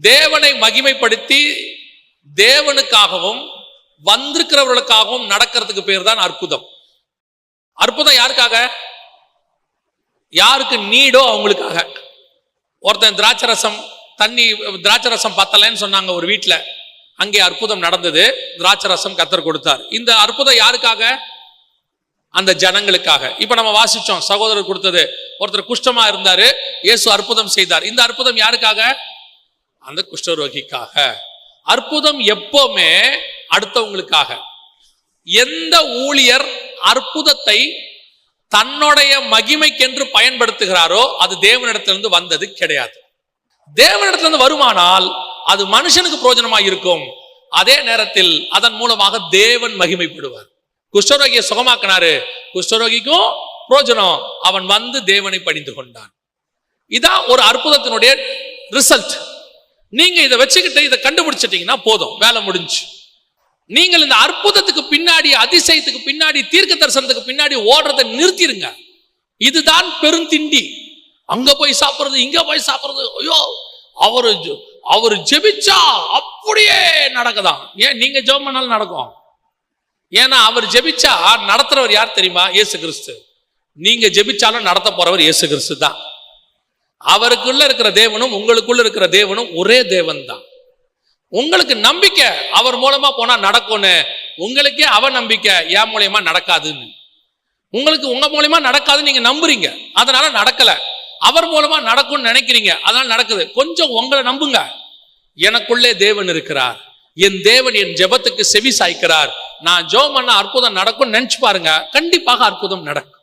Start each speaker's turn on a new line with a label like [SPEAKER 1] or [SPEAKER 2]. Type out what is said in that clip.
[SPEAKER 1] தேவனை மகிமைப்படுத்தி தேவனுக்காகவும் வந்திருக்கிறவர்களுக்காகவும் நடக்கிறதுக்கு பேர் தான் அற்புதம். அற்புதம் யாருக்காக? யாருக்கு நீடோ அவங்களுக்காக. ஒருத்தன் திராட்சரசம் தண்ணி திராட்சரசம் பத்தலைன்னு சொன்னாங்க ஒரு வீட்டில் அங்கே அற்புதம் நடந்தது. திராட்சரசம் கத்தர் கொடுத்தார். இந்த அற்புதம் யாருக்காக? அந்த ஜனங்களுக்காக. இப்ப நம்ம வாசிச்சோம் சகோதரர் கொடுத்தது. ஒருத்தர் குஷ்டமா இருந்தாரு இயேசு அற்புதம் செய்தார். இந்த அற்புதம் யாருக்காக? அந்த குஷ்டரோகிக்காக. அற்புதம் எப்பவுமே அடுத்தவங்களுக்காக. எந்த ஊழியர் அற்புதத்தை தன்னுடைய மகிமைக்கென்று பயன்படுத்துகிறாரோ அது தேவனிடத்திலிருந்து வந்தது கிடையாது. தேவனிடத்திலிருந்து வருமானால் அது மனுஷனுக்கு பிரயோஜனமா இருக்கும். அதே நேரத்தில் அதன் மூலமாக தேவன் மகிமைப்படுவார். குஷ்டரோகியை சுகமாக்கினாரு. குஷ்டரோகிக்கும் பிரோஜனம். அவன் வந்து தேவனை பணிந்து கொண்டான். இதான் ஒரு அற்புதத்தினுடைய ரிசல்ட். நீங்க இதை வச்சுக்கிட்டு இதை கண்டுபிடிச்சிட்டீங்கன்னா போதும் வேலை முடிஞ்சு. நீங்கள் இந்த அற்புதத்துக்கு பின்னாடி அதிசயத்துக்கு பின்னாடி தீர்க்க தரிசனத்துக்கு பின்னாடி ஓடுறதை நிறுத்திடுங்க. இதுதான் பெருந்திண்டி அங்க போய் சாப்பிடுறது இங்க போய் சாப்பிடுறது ஐயோ அவரு அவர் ஜெபிச்சா அப்படியே நடக்குதாம் ஏன் நீங்க ஜெபம் பண்ணாலும் நடக்கும். ஏன்னா அவர் ஜெபிச்சா நடத்துறவர் யார் தெரியுமா? இயேசு கிறிஸ்து. நீங்க ஜெபிச்சாலும் நடத்த போறவர் இயேசு கிறிஸ்து தான் அவருக்குள்ள இருக்கிற தேவனும் உங்களுக்குள்ள இருக்கிற தேவனும் ஒரே தேவன் தான் உங்களுக்கு நம்பிக்கை அவர் மூலமா போனா நடக்கும்னு உங்களுக்கே அவ நம்பிக்கை என் மூலியமா நடக்காதுன்னு. உங்களுக்கு உங்க மூலியமா நடக்காதுன்னு நீங்க நம்புறீங்க. அதனால நடக்கல. அவர் மூலமா நடக்கும்னு நினைக்கிறீங்க. அதனால நடக்குது. கொஞ்சம் உங்களை நம்புங்க. எனக்குள்ளே தேவன் இருக்கிறார். என் தேவன் என் ஜெபத்துக்கு செவி சாய்க்கிறார். நான் ஜோ பண்ண அற்புதம் நடக்கும்னு நினைச்சு பாருங்க. கண்டிப்பாக அற்புதம் நடக்கும்.